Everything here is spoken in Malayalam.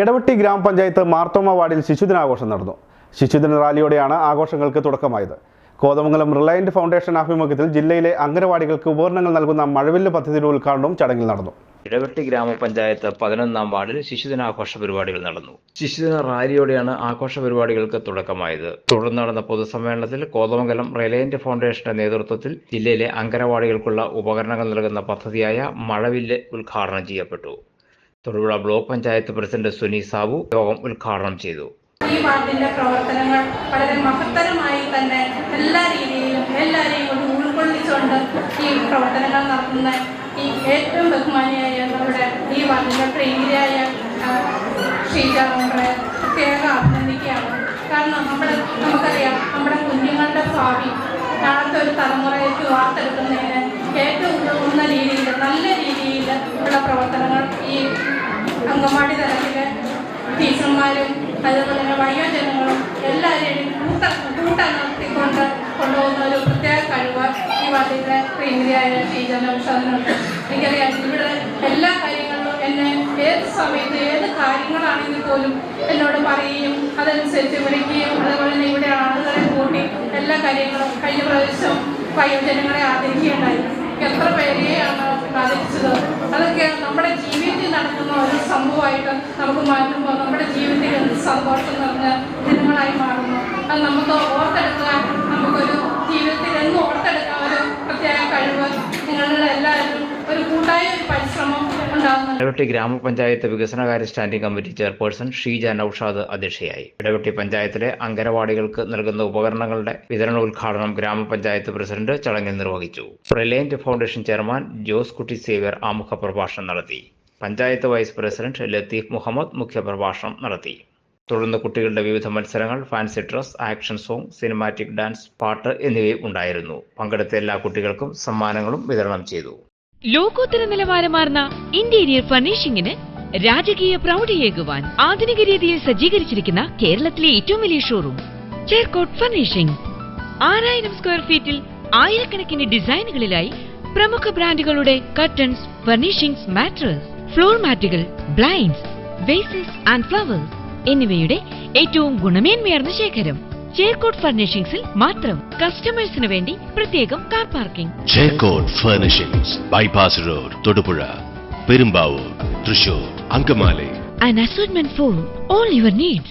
ഇടവെട്ടി ഗ്രാമപഞ്ചായത്ത് മാർത്തോമ വാർഡിൽ ശിശുദിനാഘോഷം നടന്നു. ശിശുദിന റാലിയോടെയാണ് ആഘോഷങ്ങൾക്ക് തുടക്കമായത്. കോതമംഗലം റിലയന്റ് ഫൗണ്ടേഷൻ ആഭിമുഖ്യത്തിൽ ജില്ലയിലെ അംഗനവാടികൾക്ക് ഉപകരണങ്ങൾ നൽകുന്ന മഴവില്ല് പദ്ധതിയുടെ ഉദ്ഘാടനവും ചടങ്ങിൽ നടന്നു. ഇടവെട്ടി ഗ്രാമപഞ്ചായത്ത് പതിനൊന്നാം വാർഡിൽ ശിശുദിനാഘോഷ പരിപാടികൾ നടന്നു. ശിശുദിന റാലിയോടെയാണ് ആഘോഷ പരിപാടികൾക്ക് തുടക്കമായത്. തുടർന്ന് നടന്ന പൊതുസമ്മേളനത്തിൽ കോതമംഗലം റിലയന്റ് ഫൗണ്ടേഷന്റെ നേതൃത്വത്തിൽ ജില്ലയിലെ അംഗനവാടികൾക്കുള്ള ഉപകരണങ്ങൾ നൽകുന്ന പദ്ധതിയായ മഴവില്ല് ഉദ്ഘാടനം ചെയ്യപ്പെട്ടു. തൊടുപുഴ ബ്ലോക്ക് പഞ്ചായത്ത് പ്രസിഡന്റ് സുനി സാബു യോഗം ഉദ്ഘാടനം ചെയ്തു. ഈ വാർഡിന്റെ പ്രവർത്തനങ്ങൾ വളരെ മഹത്തരമായി തന്നെ എല്ലാ രീതിയിലും എല്ലാവരെയും ഉൾക്കൊള്ളിച്ചുകൊണ്ട് ഈ പ്രവർത്തനങ്ങൾ നടത്തുന്ന ഈ ഏറ്റവും ബഹുമാനിയായ നമ്മുടെ ഈ വാർഡിന്റെ പ്രിയരായ ഷീജ നമ്മളെ പ്രത്യേകം അഭിനന്ദിക്കുകയാണ് കാരണം നമ്മുടെ നമുക്കറിയാം നമ്മുടെ കുഞ്ഞുങ്ങളുടെ ഭാവി നാളത്തെ ഒരു തലമുറയ്ക്ക് വാർത്തെടുക്കുന്നതിന് ഏറ്റവും ഉതകുന്ന രീതിയിൽ നല്ല രീതിയിൽ ഉള്ള പ്രവർത്തനങ്ങൾ അംഗൻവാടി തലത്തിലെ ടീച്ചർമാരും അതുപോലെ തന്നെ വയോജനങ്ങളും എല്ലാവരെയും കൂട്ട കൂട്ടനർത്തിക്കൊണ്ട് കൊണ്ടുപോകുന്ന ഒരു പ്രത്യേക കഴിവ് ഈ വാർഡിലെ പ്രീമിയായ ടീച്ചറിന്റെ ഉഷാദിനുണ്ട് എനിക്കറിയാം. ഇവിടെ എല്ലാ കാര്യങ്ങളിലും എന്നെ ഏത് സമയത്ത് ഏത് കാര്യങ്ങളാണെങ്കിൽ പോലും എന്നോട് പറയുകയും അതനുസരിച്ച് വിളിക്കുകയും അതുപോലെ തന്നെ ഇവിടെ ആളുകളെ കൂട്ടി എല്ലാ കാര്യങ്ങളും കഴിഞ്ഞ പ്രാവശ്യം വയോജനങ്ങളെ ആദരിക്കുകയുണ്ടായി. എത്ര പേരെയാണ് ബാധിച്ചത്? അതൊക്കെ നമ്മുടെ സംഭവമായിട്ട് നമുക്ക് മാറ്റുമ്പോൾ നമ്മുടെ ജീവിതത്തിൽ എന്ത് സന്തോഷം നിറഞ്ഞ ദിനങ്ങളായി മാറുന്നു. അത് നമുക്ക് ഓർത്തെടുക്കാൻ നമുക്കൊരു ജീവിതത്തിൽ എന്നും ഓർത്തെടുക്കാൻ ഒരു പ്രത്യേക കഴിവ് നിങ്ങളുടെ എല്ലാവരും ഒരു കൂട്ടായ ഒരു പരിശ്രമം ഇടവെട്ടി ഗ്രാമപഞ്ചായത്ത് വികസനകാര്യ standing committee chairperson Sheeja Noushad അധ്യക്ഷയായി. ഇടവെട്ടി പഞ്ചായത്തിലെ അംഗനവാടികൾക്ക് നൽകുന്ന ഉപകരണങ്ങളുടെ വിതരണോദ്ഘാടനം ഗ്രാമപഞ്ചായത്ത് പ്രസിഡന്റ് ചടങ്ങിൽ നിർവഹിച്ചു. റിലയന്റ് ഫൗണ്ടേഷൻ ചെയർമാൻ ജോസ് കുട്ടി സേവ്യർ ആമുഖ പ്രഭാഷണം നടത്തി. പഞ്ചായത്ത് വൈസ് പ്രസിഡന്റ് ലത്തീഫ് മുഹമ്മദ് മുഖ്യപ്രഭാഷണം നടത്തി. തുടർന്ന് കുട്ടികളുടെ വിവിധ മത്സരങ്ങൾ fancy dress action song cinematic dance പാട്ട് എന്നിവയും ഉണ്ടായിരുന്നു. പങ്കെടുത്ത എല്ലാ കുട്ടികൾക്കും സമ്മാനങ്ങളും വിതരണം ചെയ്തു. ലോകോത്തര നിലവാരമാർന്ന ഇന്റീരിയർ ഫർണിഷിംഗിന് രാജകീയ പ്രൗഢിയേകുവാൻ ആധുനിക രീതിയിൽ സജ്ജീകരിച്ചിരിക്കുന്ന കേരളത്തിലെ ഏറ്റവും വലിയ ഷോറൂം ചേർക്കോട്ട് ഫർണിഷിംഗ്. ആറായിരം സ്ക്വയർ ഫീറ്റിൽ ആയിരക്കണക്കിന് ഡിസൈനുകളിലായി പ്രമുഖ ബ്രാൻഡുകളുടെ കർട്ടൻസ് ഫർണിഷിംഗ്സ് മാട്രസ്. ഫ്ലോർ മാറ്റുകൾ ബ്ലൈൻഡ്സ് വേസസ് ആൻഡ് ഫ്ലവേഴ്സ് എന്നിവയുടെ ഏറ്റവും ഗുണമേന്മയാർന്ന ശേഖരം. ചേർക്കോട്ട് ഫർണിഷിംഗ്സിൽ മാത്രം കസ്റ്റമേഴ്സിന് വേണ്ടി പ്രത്യേകം car parking Cherkottu furnishings bypass road Thodupuzha Perumbavoor Thrissur Angamaly. An assortment for all your needs.